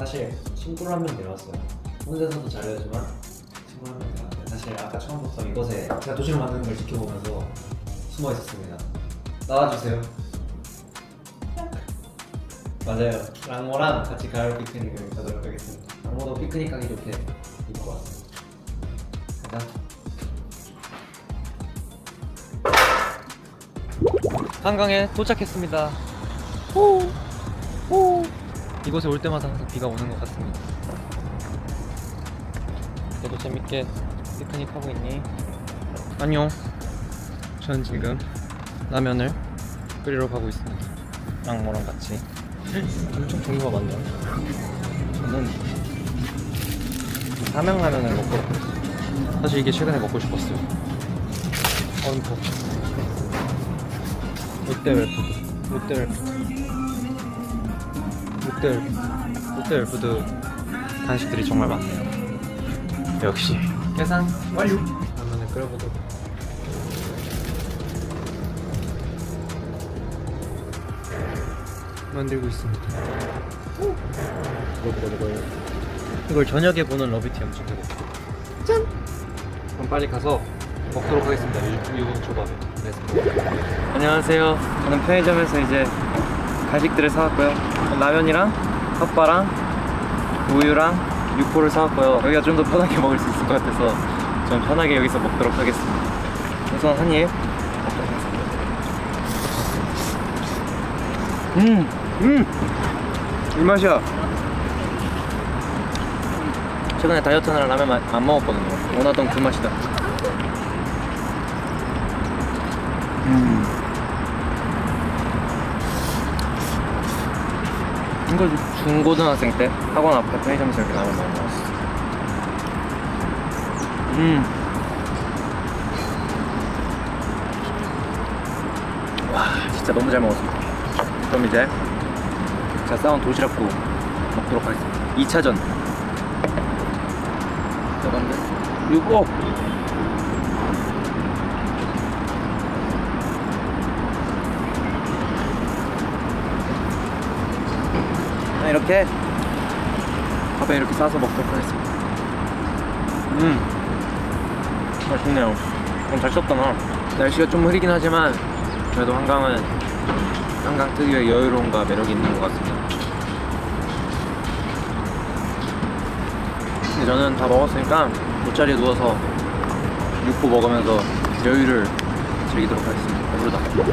사실 친구를 한 명 데려왔어요. 혼자서도 잘해주지만 친구 한명 데려왔어요. 사실 아까 처음부터 이곳에 제가 도시락 만드는 걸 지켜보면서 숨어 있었습니다. 나와주세요. 맞아요. 랑모랑 같이 가을 피크닉을 가도록 하겠습니다. 랑모도 피크닉 하기 좋게 입고 왔습니다. 가자. 한강에 도착했습니다. 이곳에 올 때마다 항상 비가 오는 것 같습니다. 너도 재밌게 피크닉 하고 있니? 안녕. 저는 지금 라면을 끓이러 가고 있습니다. 랑모랑 같이. 엄청 종류가 많네요. 저는 삼양라면을 먹고 왔어요. 사실 이게 최근에 먹고 싶었어요. 얼음포. 롯데웰푸드. 롯데웰푸드. 롯데 롯데웰푸드 간식들이 정말 많네요. 역시 계산 완료. 라면을 끓여보도록. 만들고 있습니다. 이거 먹어 먹어요. 이걸 저녁에 보는 러비티 엄청 되고. 짠. 그럼 빨리 가서 먹도록 하겠습니다. 유- 유부 초밥에. 렛츠고. 안녕하세요. 저는 편의점에서 이제 간식들을 사왔고요. 라면이랑 컵바랑 우유랑 육포를 사왔고요. 여기가 좀 더 편하게 먹을 수 있을 것 같아서 좀 편하게 여기서 먹도록 하겠습니다. 우선 한 입. 먹도록 하겠습니다. 음, 음, 이 맛이야. 최근에 다이어트 하느라 라면 마- 안 먹었거든요. 원하던 그 맛이다. 음. 이거 중고등학생 때 학원 앞에 편의점에서 이렇게 라면 많이 먹었어. 음. 와, 진짜 너무 잘 먹었습니다. 그럼 이제 제가 싸온 도시락도 먹도록 하겠습니다. 2차전. 저건데. 이거. 아, 이렇게 밥에 이렇게 싸서 먹도록 하겠습니다. 음, 맛있네요. 어, 잘 썼다 나. 날씨가 좀 흐리긴 하지만 그래도 한강은 한강 특유의 여유로움과 매력이 있는 것 같습니다. 근데 저는 다 먹었으니까 돗자리에 누워서 육포 먹으면서 여유를 즐기도록 하겠습니다. 배부르다.